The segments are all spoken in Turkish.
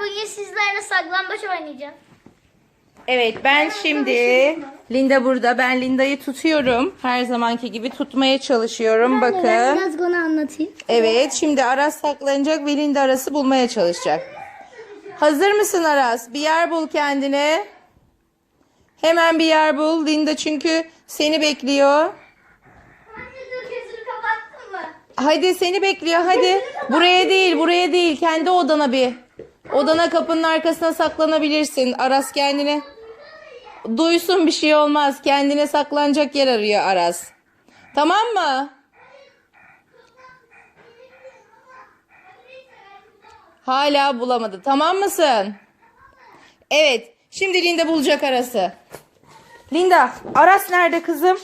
bugün sizlerle saklambaç oynayacağım. Evet ben şimdi Linda burada. Ben Linda'yı tutuyorum. Her zamanki gibi tutmaya çalışıyorum. Ben Bakın. biraz onu anlatayım. Evet şimdi Aras saklanacak ve Linda Aras'ı bulmaya çalışacak. Hazır mısın Aras? Bir yer bul kendine. Hemen bir yer bul. Linda çünkü seni bekliyor. Anne dur gözünü kapattın mı? Hadi seni bekliyor hadi. Buraya değil buraya değil. Kendi odana bir. Odana kapının arkasına saklanabilirsin. Aras kendine. Duysun bir şey olmaz. Kendine saklanacak yer arıyor Aras. Tamam mı? Hala bulamadı. Tamam mısın? Evet. Şimdi Linda bulacak Aras'ı. Linda, Aras nerede kızım?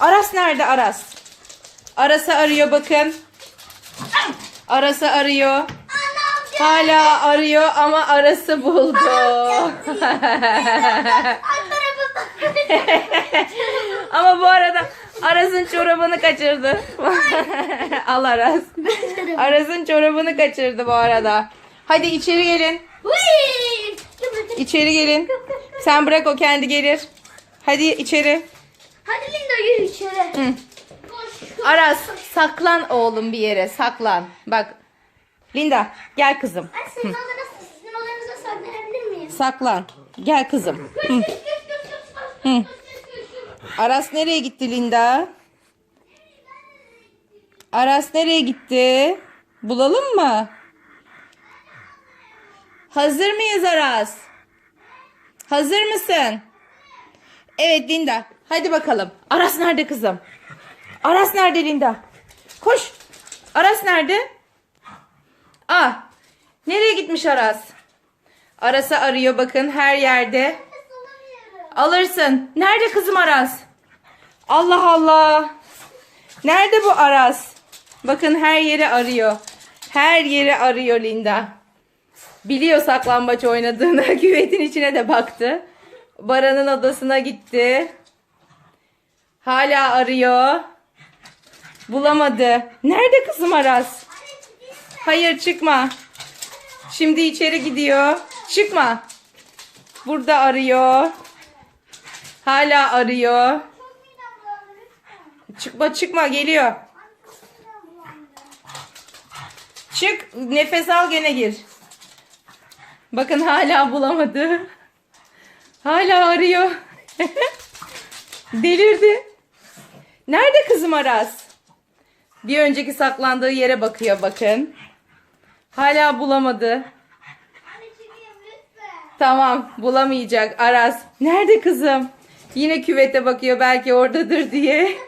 Aras nerede Aras? Aras'ı arıyor bakın. Aras'ı arıyor. Hala arıyor ama Aras'ı buldu. ama bu arada Aras'ın çorabını kaçırdı. Al Aras. Aras'ın çorabını kaçırdı bu arada. Hadi içeri gelin. İçeri gelin. Sen bırak o kendi gelir. Hadi içeri. Hadi Linda yürü içeri. Hı. Aras saklan oğlum bir yere saklan. Bak. Linda gel kızım. Sizin odanıza, sizin odanıza saklanabilir miyim? Saklan. Gel kızım. Hı. Hı. Aras nereye gitti Linda? Aras nereye gitti? Bulalım mı? Hazır mıyız Aras? Hazır mısın? Evet Linda. Hadi bakalım. Aras nerede kızım? Aras nerede Linda? Koş. Aras nerede? Ah. Nereye gitmiş Aras? Aras'ı arıyor bakın her yerde. Alırsın. Nerede kızım Aras? Allah Allah. Nerede bu Aras? Bakın her yeri arıyor. Her yeri arıyor Linda. Biliyor saklambaç oynadığını. Küvetin içine de baktı. Baran'ın odasına gitti. Hala arıyor. Bulamadı. Nerede kızım Aras? Hayır çıkma. Şimdi içeri gidiyor. Çıkma. Burada arıyor. Hala arıyor. Çıkma çıkma geliyor. Çık nefes al gene gir. Bakın hala bulamadı. Hala arıyor. Delirdi. Nerede kızım Aras? Bir önceki saklandığı yere bakıyor bakın. Hala bulamadı. Tamam bulamayacak Aras. Nerede kızım? Yine küvete bakıyor belki oradadır diye.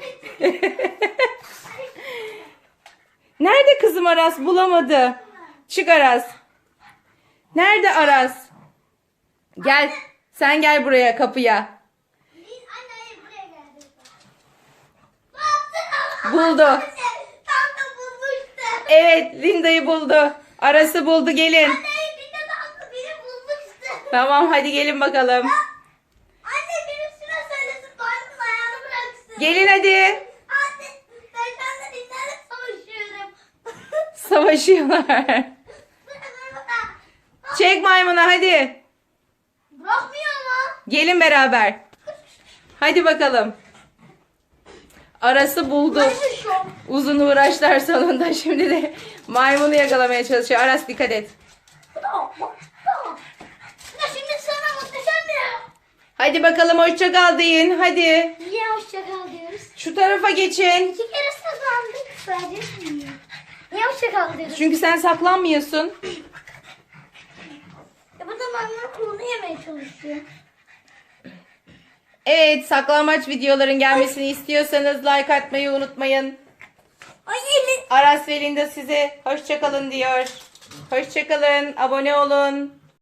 Nerede kızım Aras? Bulamadı. Çık Aras. Nerede Aras? Gel. Sen gel buraya kapıya. Buldu. Anne tam da bulmuştu. Evet Linda'yı buldu. Aras'ı buldu gelin. Anne bir de da beni bulmuştu. Tamam hadi gelin bakalım. Anne birisine söylesin Barkın ayağını bıraksın. Gelin hadi. Anne ben senden internet savaşıyorum. Savaşıyorlar. Çek maymunu hadi. Bırakmıyor ama. Gelin beraber. Hadi bakalım. Arası buldu. Uzun uğraşlar sonunda şimdi de maymunu yakalamaya çalışıyor. Aras dikkat et. Hadi bakalım hoşça kal deyin. Hadi. Niye hoşça kal diyoruz? Şu tarafa geçin. İki kere saklandık sadece. Niye hoşça kal diyoruz? Çünkü sen saklanmıyorsun. Ya burada benden kulunu yemeye çalışıyor. Evet saklambaç videoların gelmesini istiyorsanız like atmayı unutmayın. Aras ve Linda size hoşça kalın diyor. Hoşça kalın. Abone olun.